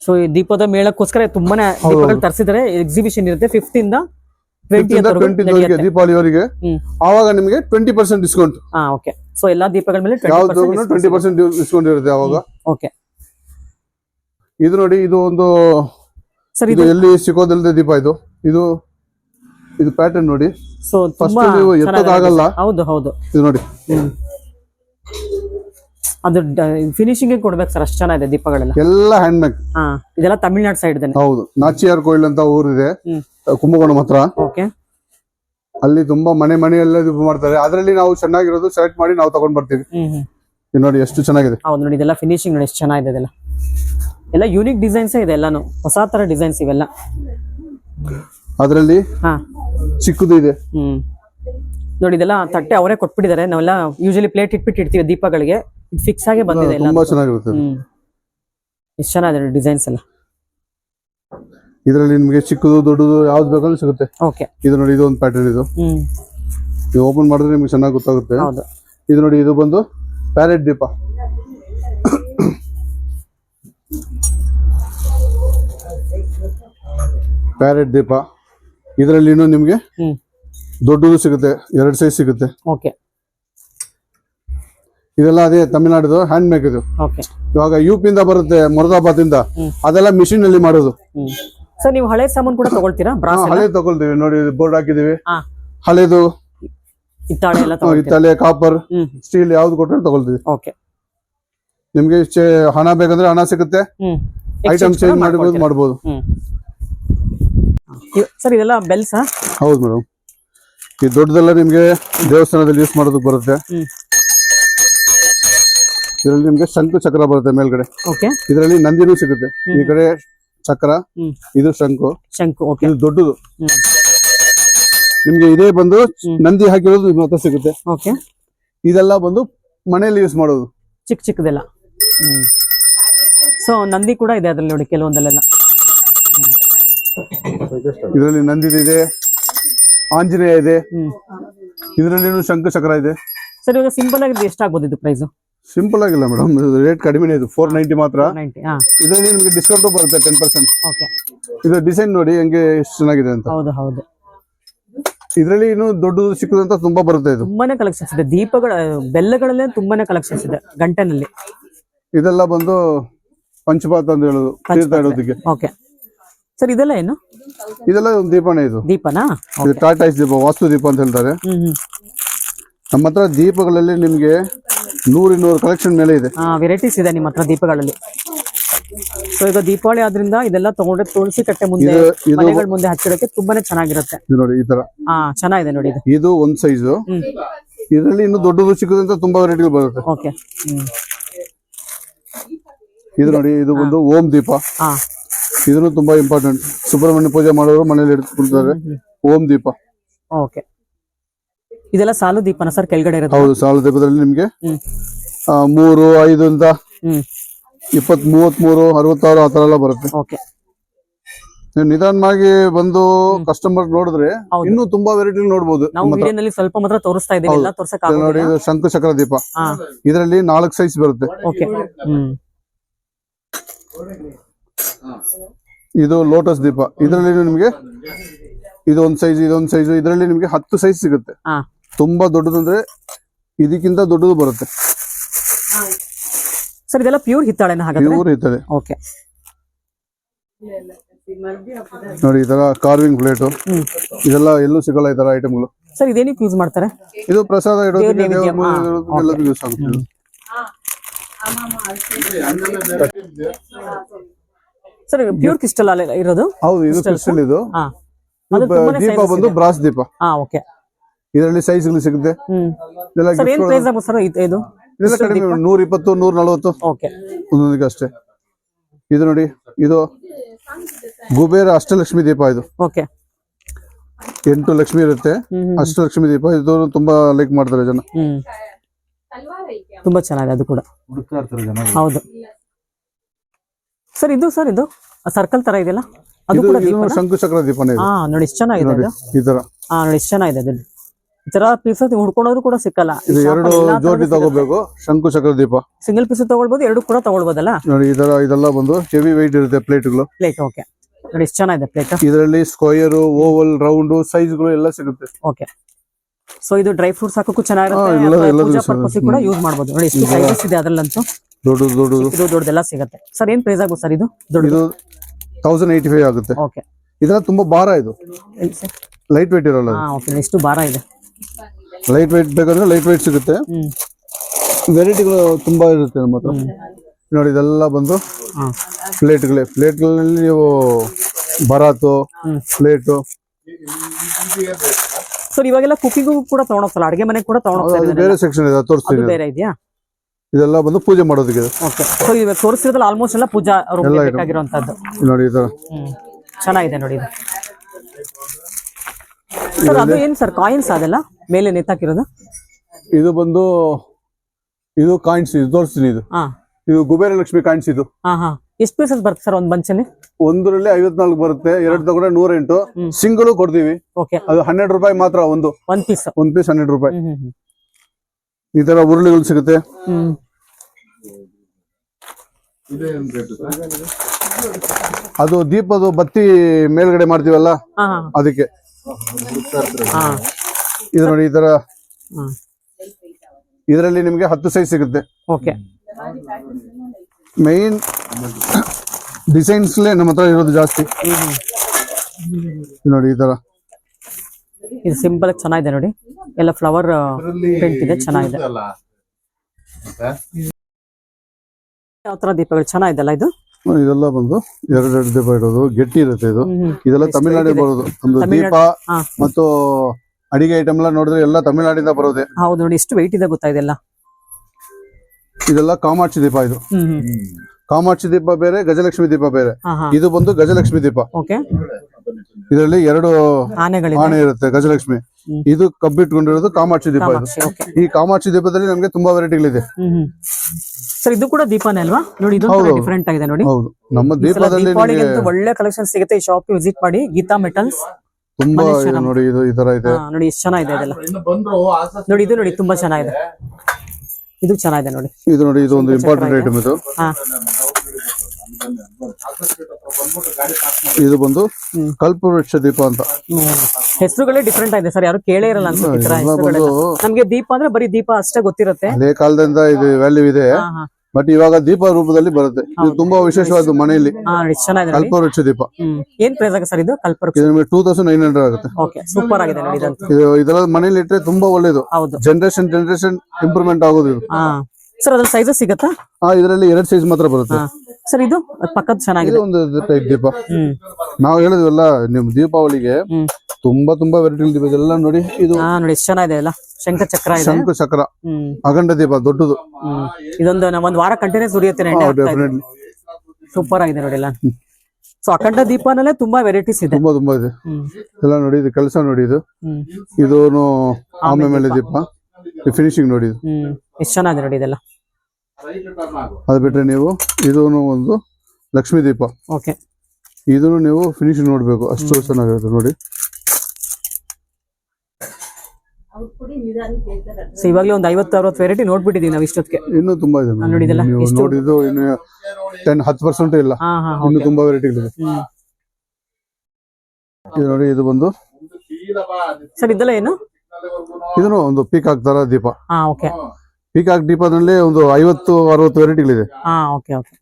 ಸೊ ಈ ದೀಪದ ಮೇಳಕ್ಕೋಸ್ಕರ ತುಂಬಾನೇ ದೀಪಗಳು ತರಿಸಿದರೆ. ಎಕ್ಸಿಬಿಷನ್ ಇರುತ್ತೆ. ಫಿಫ್ತ್ ಇಂದ ದೀಪಾವಳಿವರೆಗೆ ಆವಾಗ ನಿಮಗೆ twenty percent discount okay so ಎಲ್ಲಾ ದೀಪಗಳ ಮೇಲೆ ಟ್ವೆಂಟಿ ಪರ್ಸೆಂಟ್ ಡಿಸ್ಕೌಂಟ್ ಇರುತ್ತೆ ಅವಾಗ ಓಕೆ ಇದು ನೋಡಿ ಇದು ಒಂದು ಸರ್ ಇದು ಇದು ಎಲ್ಲಿ ಸಿಗೋದಿಲ್ಲದೆ ದೀಪ ಇದು? ಇದು ಇದು ಪ್ಯಾಟರ್ನ್ ನೋಡಿ. ಸೊ ತುಂಬಾ ನೀವು. ಹೌದು ಹೌದು. ಇದು ನೋಡಿ. ಅದು ಫಿನಿಶಿಂಗ್ ಕೊಡ್ಬೇಕು ಸರ್ ಅಷ್ಟು ಚೆನ್ನಾಗಿದೆ ದೀಪಗಳೆಲ್ಲ. ಎಲ್ಲ ಹ್ಯಾಂಡ್ ಮೇಕ್ ಹಾ ಇದೆಲ್ಲ ತಮಿಳ್ನಾಡು ಸೈಡ್ ಹೌದು. ನಾಚಿಯಾರ್ ಕೋಯಿಲ್ ಅಂತ ಊರಿದೆ. ಕುಂಭಕೋಣ ಕುಂಭಕೋಣಂ ಹತ್ರ. ಓಕೆ. ಅಲ್ಲಿ ತುಂಬಾ ಮನೆ ಮನೆಯಲ್ಲ ದೀಪ ಮಾಡ್ತಾರೆ. ಅದರಲ್ಲಿ ನಾವು ಚೆನ್ನಾಗಿರೋದು ಸೆಲೆಕ್ಟ್ ಮಾಡಿ ನಾವು ತಗೊಂಡ್ ಬರ್ತೀವಿ. ಹ್ಮ್ ಹ್ಮ್. ಇದು ನೋಡಿ ಎಷ್ಟು ಚೆನ್ನಾಗಿದೆ. ಹೌದು ನೋಡಿ ಇದೆಲ್ಲ ಫಿನಿಶಿಂಗ್ ನೋಡಿ ಎಷ್ಟು ಚೆನ್ನಾಗಿದೆ ಇದೆಲ್ಲ. ಎಲ್ಲ ಯೂನಿಕ್ ಡಿಸೈನ್ಸ್ ಇದೆ ಎಲ್ಲಾನು. ಹೊಸ ತರ ಡಿಸೈನ್ಸ್ ಇವೆಲ್ಲ. ಅದರಲ್ಲಿ ಹಾ. ಚಿಕ್ಕದು ಇದೆ. ಹ್ಮ್. ನೋಡಿ ಇದೆಲ್ಲ ತಟ್ಟೆ ಅವರೇ ಕೊಟ್ಬಿಟ್ಟಿದ್ದಾರೆ. ನಾವೆಲ್ಲ ಯೂಶಲಿ ಪ್ಲೇಟ್ ಇಟ್ಬಿಟ್ಟು ಇಡ್ತೀವಿ ದೀಪಗಳಿಗೆ. ಇದು ಫಿಕ್ಸ್ ಆಗಿ ಬಂದಿದೆ ಎಲ್ಲ ತುಂಬಾ ಚೆನ್ನಾಗಿರುತ್ತೆ. ಹ್ಮ್. ಎಷ್ಟು ಚೆನ್ನಾಗಿದೆ ಡಿಸೈನ್ಸ್ ಎಲ್ಲ. ಇದರಲ್ಲಿ ನಿಮಗೆ ಚಿಕ್ಕದು ದೊಡ್ಡದು ಯಾವ್ದು ಬೇಕಾದ್ರೂ ಸಿಗುತ್ತೆ. ಓಕೆ ಇದು ನೋಡಿ ಇದು ಒಂದು ಪ್ಯಾಟರ್ನ್ ಇದು. ಹ್ಮ್. ಇದು ಓಪನ್ ಮಾಡಿದ್ರೆ ನಿಮ್ಗೆ ಚೆನ್ನಾಗಿ ಗೊತ್ತಾಗುತ್ತೆ. ಹೌದು. ಇದು ನೋಡಿ ಇದು ಬಂದು ಪ್ಯಾರೆಟ್ ದೀಪ. ಪ್ಯಾರೆಟ್ ದೀಪ. ಇದರಲ್ಲಿ ಇನ್ನು ನಿಮ್ಗೆ ದೊಡ್ಡದು ಸಿಗುತ್ತೆ ಎರಡು ಸೈಜ್ ಸಿಗುತ್ತೆ. ಓಕೆ. ಇದೆಲ್ಲ ಅದೇ ತಮಿಳ್ನಾಡುದು ಹ್ಯಾಂಡ್ ಮೇಕ್ ಇದು ಇವಾಗ ಯು ಇಂದ ಬರುತ್ತೆ ಮೊರದಾಬಾದ್ ಇಂದ. ಅದೆಲ್ಲ ಮಿಷಿನ್ ಅಲ್ಲಿ ಮಾಡೋದು. ಸರ್ ನೀವು ಹಳೆ ಸಾಮಾನು ಕೂಡ ತಗೊಳ್ತೀರಾ? ಹಳೆ ತಗೊಳ್ತೀವಿ. ನೋಡಿ ಬೋರ್ಡ್ ಹಾಕಿದೀವಿ ಹಳೆದು. ಇತ್ತಾಳೆ ಕಾಪರ್ ಸ್ಟೀಲ್ ಯಾವ್ದು ಕೊಟ್ಟರೆ ತಗೊಳ್ತೀವಿ. ಓಕೆ. ನಿಮ್ಗೆ ಹಣ ಬೇಕಂದ್ರೆ ಹಣ ಸಿಗುತ್ತೆ. ಐಟಮ್ ಚೇಂಜ್ ಮಾಡಬಹುದು ಮಾಡಬಹುದು ಸರ್ ಇದೆಲ್ಲ ಬೆಲ್ಸಾ ಹೌದು ಮೇಡಮ್ ಈ ದೊಡ್ಡದೆಲ್ಲ ನಿಮ್ಗೆ ದೇವಸ್ಥಾನದಲ್ಲಿ ಯೂಸ್ ಮಾಡೋದಕ್ಕೆ ಬರುತ್ತೆ. ಇದರಲ್ಲಿ ನಿಮ್ಗೆ ಶಂಕು ಚಕ್ರ ಬರುತ್ತೆ ಮೇಲ್ಗಡೆ. ಓಕೆ. ಇದರಲ್ಲಿ ನಂದಿನೂ ಸಿಗುತ್ತೆ. ಈ ಕಡೆ ಚಕ್ರ ಇದು ಶಂಕು. ಶಂಕು ಓಕೆ. ಇದು ದೊಡ್ಡದು. ನಿಮ್ಗೆ ಇದೇ ಬಂದು. ನಂದಿ ಹಾಕಿರೋದು ಹತ್ರ ಸಿಗುತ್ತೆ. ಓಕೆ. ಇದೆಲ್ಲ ಬಂದು ಮನೆಯಲ್ಲಿ ಯೂಸ್ ಮಾಡೋದು. ಚಿಕ್ಕ ಚಿಕ್ಕದೆಲ್ಲ. ಸೊ ನಂದಿ ಕೂಡ ಇದೆ ಅದ್ರಲ್ಲಿ ನೋಡಿ ಕೆಲವೊಂದಲ್ಲೆಲ್ಲ. ಇದರಲ್ಲಿ ನಂದಿದಿದೆ ಆಂಜನೇಯ ಇದೆ. ಹ್ಮ್. ಇದರಲ್ಲಿ ಶಂಕು ಚಕ್ರ ಇದೆ? ಸರ್ ಇವಾಗ ಸಿಂಪಲ್ ಆಗಿ ಎಷ್ಟಾಗ್ಬೋದು ಇದು ಪ್ರೈಸ್ ಸಿಂಪಲ್ ಆಗಿಲ್ಲ ಮೇಡಮ್ ರೇಟ್ ಕಡಿಮೆ ಇದು ಫೋರ್ ನೈಂಟಿ ಮಾತ್ರ. ನೈಂಟಿ ಹಾ. ಇದರಲ್ಲಿ ನಿಮಗೆ ಡಿಸ್ಕೌಂಟ್ ಬರುತ್ತೆ ಟೆನ್ ಪರ್ಸೆಂಟ್ ಓಕೆ ಇದು ಡಿಸೈನ್ ನೋಡಿ ಹೆಂಗೆ ಎಷ್ಟು ಚೆನ್ನಾಗಿದೆ ಅಂತ. ಹೌದು ಹೌದು. ಇದರಲ್ಲಿ ಇನ್ನು ದೊಡ್ಡದು ಸಿಕ್ಕದಂತ ತುಂಬಾ ಬರುತ್ತೆ ಇದು. ತುಂಬಾನೇ ಕಲೆಕ್ಷನ್ಸ್ ಇದೆ. ದೀಪಗಳ ಬೆಲ್ಲಗಳಲ್ಲೇ ತುಂಬಾನೇ ಕಲೆಕ್ಷನ್ಸ್ ಇದೆ ಗಂಟೆನಲ್ಲಿ. ಇದೆಲ್ಲ ಬಂದು ಪಂಚಪಾತ ಅಂತ ಹೇಳುದು ತೀರ್ಥ ಇಡೋದಕ್ಕೆ. ಓಕೆ. ಸರ್ ಇದೆಲ್ಲ ಏನು? ಇದೆಲ್ಲ ಒಂದು ದೀಪನೇ ಇದು. ದೀಪನಾ? ಇದು ಟಾಟಾಯ್ಸ್ ದೀಪ ವಾಸ್ತು ದೀಪ ಅಂತ ಹೇಳ್ತಾರೆ. ನಮ್ಮ ಹತ್ರ ದೀಪಗಳಲ್ಲಿ ನಿಮ್ಗೆ ನೂರು ಇನ್ನೂರು ಕಲೆಕ್ಷನ್ ಮೇಲೆ ಇದೆ. ವೆರೈಟೀಸ್ ಇದೆ ನಿಮ್ಮ ಹತ್ರ ದೀಪಗಳಲ್ಲಿ. ಸೊ ಈಗ ದೀಪಾವಳಿ ಆದ್ರಿಂದ ಇದೆಲ್ಲ ತಗೊಂಡ್ರೆ ತುಳಸಿ ಕಟ್ಟೆ ಮುಂದೆ ಮನೆಗಳ ಮುಂದೆ ಹಚ್ಚಿಡಕ್ಕೆ ತುಂಬಾನೇ ಚೆನ್ನಾಗಿರುತ್ತೆ. ಇದು ನೋಡಿ ಈ ತರ. ಹಾ ಚೆನ್ನಾಗಿದೆ ನೋಡಿ ಇದು. ಇದು ಒಂದ್ ಸೈಜು ಇದರಲ್ಲಿ ಇನ್ನು ದೊಡ್ಡದು ಚಿಕ್ಕದಂತ ತುಂಬಾ ವೆರೈಟಿ ಬರುತ್ತೆ. ಓಕೆ. ಇದು ನೋಡಿ ಇದು ಒಂದು ಓಂ ದೀಪ. ಇದನ್ನು ತುಂಬಾ ಇಂಪಾರ್ಟೆಂಟ್ ಸುಬ್ರಹ್ಮಣ್ಯ ಪೂಜೆ ಮಾಡೋರು ಮನೇಲಿ ಇಡ್ತಾರೆ ಓಂ ದೀಪ. ಓಕೆ. ಇದೆಲ್ಲ ಸಾಲು ದೀಪನ ಸರ್ ಕೆಳಗಡೆ ಇರೋದು? ಹೌದು ಸಾಲು ದೀಪದಲ್ಲಿ ನಿಮ್ಗೆ? ಮೂರು ಐದು ಅಂತ. ಇಪ್ಪತ್ ಮೂವತ್ ಮೂರು ಅರವತ್ತಾರು ಆತರ ತರ ಎಲ್ಲ ಬರುತ್ತೆ. ಓಕೆ. ನೀವು ನಿಧಾನವಾಗಿ ಬಂದು ಕಸ್ಟಮರ್ ನೋಡಿದ್ರೆ ಇನ್ನು ತುಂಬಾ ವೆರೈಟಿ ನೋಡಬಹುದು ಸ್ವಲ್ಪ ಮಾತ್ರ ತೋರಿಸ್ತಾ ಇದ್ದೀವಿ ನೋಡಿ ಇದು ಶಂಕು ಚಕ್ರ ದೀಪ ಇದರಲ್ಲಿ ನಾಲ್ಕು ಸೈಜ್ ಬರುತ್ತೆ. ಇದು ಲೋಟಸ್ ದೀಪ. ಇದರಲ್ಲಿ ನಿಮಗೆ ಇದೊಂದು ಸೈಜ್ ಇದೊಂದು ಸೈಜ್ ಇದರಲ್ಲಿ ನಿಮಗೆ ಹತ್ತು ಸೈಜ್ ಸಿಗುತ್ತೆ. ತುಂಬಾ ತುಂಬಾ ದೊಡ್ಡದಂದ್ರೆ ಇದಕ್ಕಿಂತ ದೊಡ್ಡದು ಬರುತ್ತೆ. ಸರ್ ಇದೆಲ್ಲ ಪ್ಯೂರ್ ಹಿತ್ತಾಳೆನ ಹಾಗಾದ್ರೆ? ಪ್ಯೂರ್ ಇರ್ತದೆ ಓಕೆ ನೋಡಿ ಈ ತರ ಕಾರ್ವಿಂಗ್ ಪ್ಲೇಟು ಇದೆಲ್ಲ ಎಲ್ಲೂ ಸಿಗಲ್ಲ ಈ ತರ ಐಟಮ್ಗಳು ಸರ್ ಇದೇನಕ್ಕೆ ಯೂಸ್ ಮಾಡ್ತಾರೆ? ಇದು ಪ್ರಸಾದ ಇಡೋದಕ್ಕೆ ಎಲ್ಲದಕ್ಕೂ ಯೂಸ್ ಆಗುತ್ತೆ. ಸರ್ ಪ್ಯೂರ್ ಕ್ರಿಸ್ಟಲ್ ಅಲ್ಲ ಇರೋದು? ಹೌದು ಇದು ಕ್ರಿಸ್ಟಲ್ ಇದು. ದೀಪ ಬಂದು. ಬ್ರಾಸ್ ದೀಪ. ಹಾ ಓಕೆ ಇದರಲ್ಲಿ ಸೈಜ್ಗಳು ಸಿಗುತ್ತೆ. ಹ್ಮ್. ಸರ್ ಏನ್ ಪ್ರೈಸ್ ಆಗುತ್ತೆ ಸರ್ ಇದು? ಇದೆಲ್ಲ ಕಡಿಮೆ? ನೂರ ಇಪ್ಪತ್ತು ನೂರ ನಲವತ್ತು ಓಕೆ ಒಂದೊಂದಿಗೆ ಅಷ್ಟೇ. ಇದು ನೋಡಿ ಇದು ಕುಬೇರ ಅಷ್ಟಲಕ್ಷ್ಮಿ ದೀಪ ಇದು. ಓಕೆ ಎಂಟು ಲಕ್ಷ್ಮಿ ಇರುತ್ತೆ. ಅಷ್ಟಲಕ್ಷ್ಮಿ ದೀಪ. ಇದು ತುಂಬಾ ಲೈಕ್ ಮಾಡ್ತಾರೆ ಜನ. ತುಂಬಾ ಚೆನ್ನಾಗಿದೆ ಅದು ಕೂಡ. ಹುಡುಕ್ತಾ ಇರ್ತಾರೆ ಜನ ಹೌದು. ಸರ್ ಇದು ಸರ್ ಇದು? ಸರ್ಕಲ್ ತರ ಇದೆಯಲ್ಲ? ಅದು ಕೂಡ ದೀಪ ಶಂಕು ಚಕ್ರ ದೀಪನೇ ಇದು. ಹಾ ನೋಡಿ ಎಷ್ಟು ಚೆನ್ನಾಗಿದೆ ನೋಡಿ ಅದು. ಈ ತರ. ಹಾ ನೋಡಿ ಎಷ್ಟು ಚೆನ್ನಾಗಿದೆ ಅದು. ಈ ತರ ಪೀಸ್ ಹುಡ್ಕೊಂಡೋದ್ರು ಕೂಡ ಸಿಕ್ಕಲ್ಲ. ಇದು ಎರಡು ಜೋಡಿ ತಗೋಬೇಕು ಶಂಕು ಚಕ್ರ ದೀಪ. ಸಿಂಗಲ್ ಪೀಸ್ ತಗೊಳ್ಬೋದು ಎರಡು ಕೂಡ ತಗೊಳ್ಬೋದಲ್ಲ? ನೋಡಿ ಈ ತರ ಇದೆಲ್ಲ ಬಂದು ಹೆವಿ ವೈಟ್ ಇರುತ್ತೆ ಪ್ಲೇಟ್ಗಳು. ಪ್ಲೇಟ್ ಓಕೆ ನೋಡಿ ಎಷ್ಟು ಚೆನ್ನಾಗಿದೆ ಪ್ಲೇಟ್ ಇದರಲ್ಲಿ ಸ್ಕ್ವಯರ್ ಓವಲ್ ರೌಂಡ್ ಸೈಜ್ಗಳು ಎಲ್ಲ ಸಿಗುತ್ತೆ. ಓಕೆ ಸೊ ಇದು ಡ್ರೈ ಫ್ರೂಟ್ಸ್ ಹಾಕೋಕ್ಕೂ ಚೆನ್ನಾಗಿರುತ್ತೆ. ಪೂಜಾ. ಪರ್ಪಸ್ ಕೂಡ ಯೂಸ್ ಮಾಡ್ಬೋದು. ನೋಡಿ ಎಷ್ಟು ಸೈಜಸ್ ಇದೆ ಅದರಲ್ಲಂತೂ. ಇದು ದೊಡ್ಡದೆಲ್ಲ ಸಿಗುತ್ತೆ. ಸರ್ ಏನ್ ಪ್ರೈಸ್ ಆಗುತ್ತೆ ಸರ್ ಇದು? ದೊಡ್ಡದು. ಇದು ತೌಸಂಡ್ ಏಯ್ಟಿ ಫೈವ್ ಆಗುತ್ತೆ. ಓಕೆ ಇದೆಲ್ಲ ತುಂಬಾ ಭಾರ ಇದು. ಲೈಟ್ weight ಇರಲ್ಲ ಓಕೆ ಎಷ್ಟು ಭಾರ ಇದೆ. ಲೈಟ್ weight ಬೇಕಂದ್ರೆ ಲೈಟ್ weight ಸಿಗುತ್ತೆ ವೆರೈಟಿಗಳು ತುಂಬಾ ಇರುತ್ತೆ ನಮ್ಮ ಹತ್ರ. ನೋಡಿ ಇದೆಲ್ಲ ಬಂದು ಪ್ಲೇಟ್ಗಳೇ. ಪ್ಲೇಟ್ಗಳಲ್ಲಿ ನೀವು ಬರಾತು. ಪ್ಲೇಟು. ಸರ್ ಇವಾಗೆಲ್ಲ ಕುಕಿಂಗು ಕೂಡ ತಗೊಂಡೋಗ್ತಲ್ಲ ಅಡಿಗೆ ಮನೆ ಕೂಡ ತಗೊಂಡೋಗ್ತಾರೆ ಬೇರೆ ಸೆಕ್ಷನ್ ಇದೆ ತೋರಿಸ್ತೀನಿ. ಬೇರೆ ಇದೆಯಾ? ಇದೆಲ್ಲ ಬಂದು ಪೂಜೆ ಮಾಡೋದಕ್ಕೆ. ಇದು. ಓಕೆ ಸೊ ಇವಾಗ ಆಲ್ಮೋಸ್ಟ್ ಎಲ್ಲ ಪೂಜಾ ರೂಮ್. ಬೇಕಾಗಿರುವಂತದ್ದು. ಇದು ನೋಡಿ ಹ್ಮ್. ಚೆನ್ನಾಗಿದೆ ನೋಡಿ ಇದು. ಸರ್ ಅದು ಏನ್ ಸರ್ ಕಾಯಿನ್ಸ್ ಅದೆಲ್ಲ? ಮೇಲೆ ನೆತ್ತಾಕಿರೋದು? ಇದು ಬಂದು ಇದು ಕಾಯಿನ್ಸ್ ಇದು ತೋರಿಸ್ತೀನಿ ಇದು. ಇದು ಕುಬೇರ ಲಕ್ಷ್ಮಿ ಕಾಯಿನ್ಸ್ ಇದು. ಹಾ ಹಾ. ಎಷ್ಟು ಪೀಸಸ್ ಬರುತ್ತೆ ಸರ್ ಒಂದ್ ಬಂಚಲ್ಲಿ ಒಂದರಲ್ಲಿ ಐವತ್ನಾಲ್ಕು ಬರುತ್ತೆ ಎರಡು ತಗೊಂಡ್ರೆ ನೂರ ಎಂಟು ಸಿಂಗಲ್ ಕೊಡ್ತೀವಿ. ಅದು ಹನ್ನೆರಡು ರೂಪಾಯಿ ಮಾತ್ರ ಒಂದು. ಒಂದ್ ಪೀಸ್ ಒಂದ್ ಪೀಸ್ ಹನ್ನೆರಡು ರೂಪಾಯಿ. ಈ ತರ ಉರುಳಿಗಳು ಸಿಗುತ್ತೆ. ಅದು ದೀಪದ ಬತ್ತಿ ಮೇಲ್ಗಡೆ ಮಾಡ್ತೀವಲ್ಲ? ಅದಕ್ಕೆ. ಇದು ನೋಡಿ ಈ ತರ. ಇದರಲ್ಲಿ ನಿಮ್ಗೆ ಹತ್ತು ಸೈಜ್ ಸಿಗುತ್ತೆ. ಮೈನ್ ಡಿಸೈನ್ಸ್ಲೇ ನಮ್ಮ ಹತ್ರ ಇರೋದು ಜಾಸ್ತಿ. ನೋಡಿ ಈ ತರ. ಇದು ಸಿಂಪಲ್ ಚೆನ್ನಾಗಿದೆ ನೋಡಿ. ಎಲ್ಲ ಫ್ಲವರ್ ಪ್ರಿಂಟ್ ಇದೆ ಚೆನ್ನಾಗಿದೆ. ಯಾವ ತರ ದೀಪಗಳು? ಚೆನ್ನಾಗಿದೆಲ್ಲ ಇದು? ಇದೆಲ್ಲ ಬಂದು ಎರಡೆರಡು ದೀಪ ಇರೋದು ಗಟ್ಟಿ ಇರುತ್ತೆ ಇದು. ಇದೆಲ್ಲ ತಮಿಳ್ನಾಡಿಗೆ ಬರೋದು. ಒಂದು ದೀಪ ಮತ್ತು ಅಡಿಗೆ ಐಟಮ್ ಎಲ್ಲ ನೋಡಿದ್ರೆ ಎಲ್ಲ ತಮಿಳ್ನಾಡಿಂದ ಬರೋದೆ. ಹೌದು ನೋಡಿ ಎಷ್ಟು ವೆಯ್ಟ್ ಇದೆ ಗೊತ್ತಾ ಇದೆಲ್ಲ? ಇದೆಲ್ಲ ಕಾಮಾಕ್ಷಿ ದೀಪ ಇದು. ಕಾಮಾಕ್ಷಿ ದೀಪ ಬೇರೆ ಗಜಲಕ್ಷ್ಮಿ ದೀಪ ಬೇರೆ. ಇದು ಬಂದು ಗಜಲಕ್ಷ್ಮಿ ದೀಪ. ಓಕೆ. ಇದರಲ್ಲಿ ಎರಡು ಆನೆ ಇರುತ್ತೆ ಗಜಲಕ್ಷ್ಮಿ. ಇದು ಕಬ್ಬಿಟ್ಕೊಂಡಿರೋದು ಕಾಮಾಕ್ಷಿ ದೀಪ ಇದು. ಈ ಕಾಮಾಕ್ಷಿ ದೀಪದಲ್ಲಿ ನಮ್ಗೆ ತುಂಬಾ ವೆರೈಟಿಗಳಿದೆ. ಸರ್ ಇದು ಕೂಡ ದೀಪನೇ ಅಲ್ವಾ? ನೋಡಿ ಇದು. ಡಿಫ್ರೆಂಟ್ ಆಗಿದೆ ನೋಡಿ. ಹೌದು. ನಮ್ಮ ದೀಪದಲ್ಲಿ ಒಳ್ಳೆ ಕಲೆಕ್ಷನ್ ಸಿಗುತ್ತೆ. ಈ ಶಾಪ್ ವಿಸಿಟ್ ಮಾಡಿ. ಗೀತಾ ಮೆಟಲ್ಸ್ ತುಂಬಾ ನೋಡಿ ಇದು ಈ ತರ ಇದೆ. ನೋಡಿ ಎಷ್ಟು ಚೆನ್ನಾಗಿದೆ ನೋಡಿ ಇದು ನೋಡಿ ತುಂಬಾ ಚೆನ್ನಾಗಿದೆ. ಇದು ಚೆನ್ನಾಗಿದೆ ನೋಡಿ. ಇದು ನೋಡಿ ಇದು ಒಂದು ಇಂಪಾರ್ಟೆಂಟ್ ಐಟಮ್ ಇದು. ಹಾ. ಇದು ಬಂದು. ಕಲ್ಪವೃಕ್ಷ ದೀಪ ಅಂತ. ಹೆಸರುಗಳೇ ಡಿಫ್ರೆಂಟ್ ಆಗಿದೆ ಸರ್ ಯಾರು ಕೇಳೇ ಇರಲ್ಲ ಅನ್ಸುತ್ತೆ ನಮ್ಗೆ ದೀಪ ಅಂದ್ರೆ ಬರೀ ದೀಪ ಅಷ್ಟೇ ಗೊತ್ತಿರುತ್ತೆ. ಅದೇ ಕಾಲದಿಂದ ಇದು ವ್ಯಾಲ್ಯೂ ಇದೆ. ಬಟ್ ಇವಾಗ ದೀಪ ರೂಪದಲ್ಲಿ ಬರುತ್ತೆ. ಇದು ತುಂಬಾ ವಿಶೇಷವಾದ ಮನೆಯಲ್ಲಿ. ಕಲ್ಪವೃಕ್ಷ ದೀಪ. ಏನ್ ಪ್ರೈಸ್ ಆಗ ಸರ್ ಇದು? ಕಲ್ಪವೃಕ್ಷ? ಟೂ ತೌಸಂಡ್ ನೈನ್ ಹಂಡ್ರೆಡ್ ಆಗುತ್ತೆ. ಸೂಪರ್ ಆಗಿದೆ ಇದೆಲ್ಲ ಮನೇಲಿ ಇಟ್ಟರೆ ತುಂಬಾ ಒಳ್ಳೇದು. ಜನರೇಷನ್ ಜನರೇಷನ್ ಇಂಪ್ರೂವ್ಮೆಂಟ್ ಆಗೋದು ಸರ್ ಅದ್ರ ಸೈಜ್ ಸಿಗತ್ತಾ? ಇದರಲ್ಲಿ ಎರಡ್ ಸೈಜ್ ಮಾತ್ರ ಬರುತ್ತೆ. ಸರ್ ಇದು ಪಕ್ಕದ ಇದು ಚೆನ್ನಾಗಿದೆ ಒಂದು ಟೈಪ್ ದೀಪ. ಹ್ಮ್. ನಾವು ಹೇಳಿದ್ವಲ್ಲ ನಿಮ್ ದೀಪಾವಳಿಗೆ ಹ್ಮ್. ತುಂಬಾ ತುಂಬಾ ವೆರೈಟಿ ದೀಪ ಇದೆಲ್ಲ ನೋಡಿ ಇದು ಹಾ ನೋಡಿ ಎಷ್ಟು ಚೆನ್ನಾಗಿದೆ ಅಲ್ಲ ಶಂಖ ಚಕ್ರ ಇದೆ. ಶಂಕು ಚಕ್ರ. ಹ್ಮ್. ಅಖಂಡ ದೀಪ ದೊಡ್ಡದು. ಹ್ಮ್. ಇದೊಂದು ನ- ಒಂದ್ ವಾರ ಕಂಟಿನ್ಯೂಸ್ ಉರಿಯುತ್ತೆ ಡೆಫಿನೆಟ್ಲಿ ಸೂಪರ್ ಆಗಿದೆ ನೋಡಿ ಎಲ್ಲ. ಸೊ ಅಖಂಡ ದೀಪನಲ್ಲೇ ತುಂಬಾ ವೆರೈಟೀಸ್ ಇದೆ. ತುಂಬಾ ತುಂಬಾ ಇದೆ. ಹ್ಮ್. ಎಲ್ಲ ನೋಡಿ ಇದು ಕೆಲಸ ನೋಡಿ ಇದು. ಇದು ಇದೂನು ಆಮೆ ಮೇಲೆ ದೀಪ. ಫಿನಿಶಿಂಗ್ ನೋಡಿ ಇದು. ಹ್ಮ್. ಎಷ್ಟು ಚೆನ್ನಾಗಿದೆ ನೋಡಿ ಇದೆಲ್ಲ. ಅದು ಬಿಟ್ರೆ ನೀವು ಇದೂ ಒಂದು ಲಕ್ಷ್ಮೀ ದೀಪ. ಓಕೆ. ಇದನ್ನು ನೀವು ಫಿನಿಶ್ ನೋಡಬೇಕು. ಅಷ್ಟು ಚೆನ್ನಾಗಿರುತ್ತೆ ನೋಡಿ. ಸೊ ಇವಾಗಲೇ ಒಂದು ಐವತ್ತು ಅರವತ್ತು ವೆರೈಟಿ ನೋಡ್ಬಿಟ್ಟಿದೀವಿ ನಾವು ಇಷ್ಟೊತ್ತಿಗೆ. ಇನ್ನೂ ತುಂಬಾ ಇದೆ ನೀವು ಎಷ್ಟು? ನೋಡಿದ್ದು ಇನ್ನು ಟೆನ್ ಹತ್ತು ಪರ್ಸೆಂಟ್ ಇಲ್ಲ. ಹಾ ಹಾ ಇನ್ನು ಓಕೆ. ತುಂಬಾ ವೆರೈಟಿ ಇದೆ. ಇದು ನೋಡಿ ಇದು ಬಂದು ಸರ್ ಇದೆಲ್ಲ ಏನು? ಇದನ್ನು ಒಂದು ಪೀಕ್ ಹಾಕ್ತಾರ ದೀಪ. ಹಾ ಓಕೆ. ಪೀಕಾಕ್ ದೀಪದಲ್ಲಿ ಒಂದು ಐವತ್ತು ಅರವತ್ತು ವೆರೈಟಿಗಳಿದೆ ಹಾ ಓಕೆ ಓಕೆ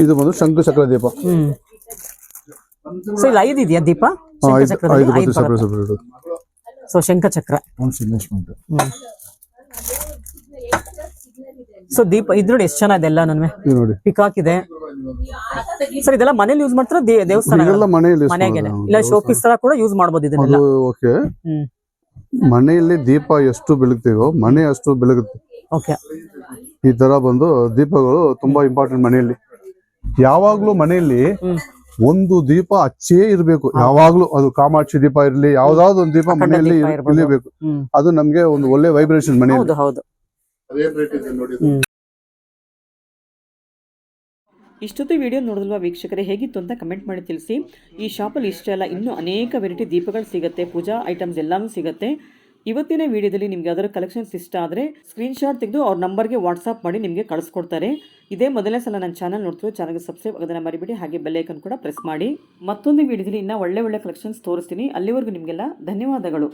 ಇದು ಬಂದು ಶಂಕು ಚಕ್ರ ದೀಪ. ಹ್ಮ್. ಸೊ ಇಲ್ಲಿ ಐದು ಇದೆಯಾ ದೀಪ? ಐದು ಐದು ಬರುತ್ತೆ. ಸೊ ಶಂಖಚಕ್ರ ಇನ್ವೆಸ್ಟ್ಮೆಂಟ್ ಸೊ ದೀಪ ಇದ್ ನೋಡಿ ಎಷ್ಟು ಚೆನ್ನಾಗಿದೆ ಎಲ್ಲ ನನ್ವೆ? ಇದು ನೋಡಿ. ಪಿಕಾಕ್ ಇದೆ. ಸರ್ ಇದೆಲ್ಲ ಮನೇಲಿ ಯೂಸ್ ಮಾಡ್ತಾರೆ ದೇವಸ್ಥಾನ ಇದೆಲ್ಲ ಮನೆಯಲ್ಲಿ use ಮನೆಗೆನೆ. ಮಾಡೋದು. ಇಲ್ಲ ಶೋಪೀಸ್ ತರ ಕೂಡ ಯೂಸ್ ಮಾಡಬಹುದು ಇದನ್ನೆಲ್ಲ. ಅದು ಓಕೆ ಹ್ಮ್. ಮನೆಯಲ್ಲಿ ದೀಪ ಎಷ್ಟು ಬೆಳಗ್ತೀವೋ ಮನೆ ಅಷ್ಟು ಬೆಳಗುತ್ತೆ. ಓಕೆ ಈ ತರ ಬಂದು ದೀಪಗಳು ತುಂಬಾ ಇಂಪಾರ್ಟೆಂಟ್ ಮನೆಯಲ್ಲಿ. ಯಾವಾಗ್ಲೂ ಮನೆಯಲ್ಲಿ ಒಂದು ದೀಪ ಹಚ್ಚೇ ಇರ್ಬೇಕು. ಯಾವಾಗ್ಲೂ ಅದು ಕಾಮಾಕ್ಷಿ ದೀಪ ಇರ್ಲಿ ಯಾವ್ದಾದ್ರು ಒಂದು ದೀಪ ಮನೆಯಲ್ಲಿ ದೀಪ ಇರ್ಬೋದು. ಇರ್ಲೇಬೇಕು ಹ್ಮ್. ಅದು ನಮ್ಗೆ ಒಂದು ಒಳ್ಳೆ ವೈಬ್ರೇಷನ್ ಮನೆಯಲ್ಲಿ. ಹೌದು ಹೌದು. ನೋಡಿ. ಇಷ್ಟೊತ್ತು ವಿಡಿಯೋ ನೋಡಲ್ವ ವೀಕ್ಷಕರೇ ಹೇಗಿತ್ತು ಅಂತ ಕಮೆಂಟ್ ಮಾಡಿ ತಿಳಿಸಿ. ಈ ಶಾಪಲ್ಲಿ ಇಷ್ಟೇ ಅಲ್ಲ ಇನ್ನೂ ಅನೇಕ ವೆರೈಟಿ ದೀಪಗಳು ಸಿಗುತ್ತೆ ಪೂಜಾ ಐಟಮ್ಸ್ ಎಲ್ಲಾನು ಸಿಗುತ್ತೆ. ಇವತ್ತಿನ ವಿಡಿಯೋದಲ್ಲಿ ನಿಮ್ಗೆ ಯಾವ್ದಾದ್ರು ಕಲೆಕ್ಷನ್ಸ್ ಇಷ್ಟ ಆದರೆ ಸ್ಕ್ರೀನ್ಶಾಟ್ ತೆಗೆದು ಅವ್ರ ನಂಬರ್ಗೆ ವಾಟ್ಸಪ್ ಮಾಡಿ ನಿಮಗೆ ಕಳಿಸ್ಕೊಡ್ತಾರೆ. ಇದೇ ಮೊದಲನೇ ಸಲ ನನ್ನ ಚಾನಲ್ ನೋಡ್ತೀವಿ ಚಾನಲ್ಗೆ ಸಬ್ಸ್ಕ್ರೈಬ್ ಆಗೋದನ್ನ ಮರಿಬೇಡಿ ಹಾಗೆ ಬೆಲ್ಲೈಕನ್ ಕೂಡ ಪ್ರೆಸ್ ಮಾಡಿ. ಮತ್ತೊಂದು ವಿಡಿಯೋದಲ್ಲಿ ಇನ್ನೂ ಒಳ್ಳೆ ಒಳ್ಳೆ ಕಲೆಕ್ಷನ್ಸ್ ತೋರಿಸ್ತೀನಿ. ಅಲ್ಲಿವರೆಗೂ ನಿಮಗೆಲ್ಲ ಧನ್ಯವಾದಗಳು.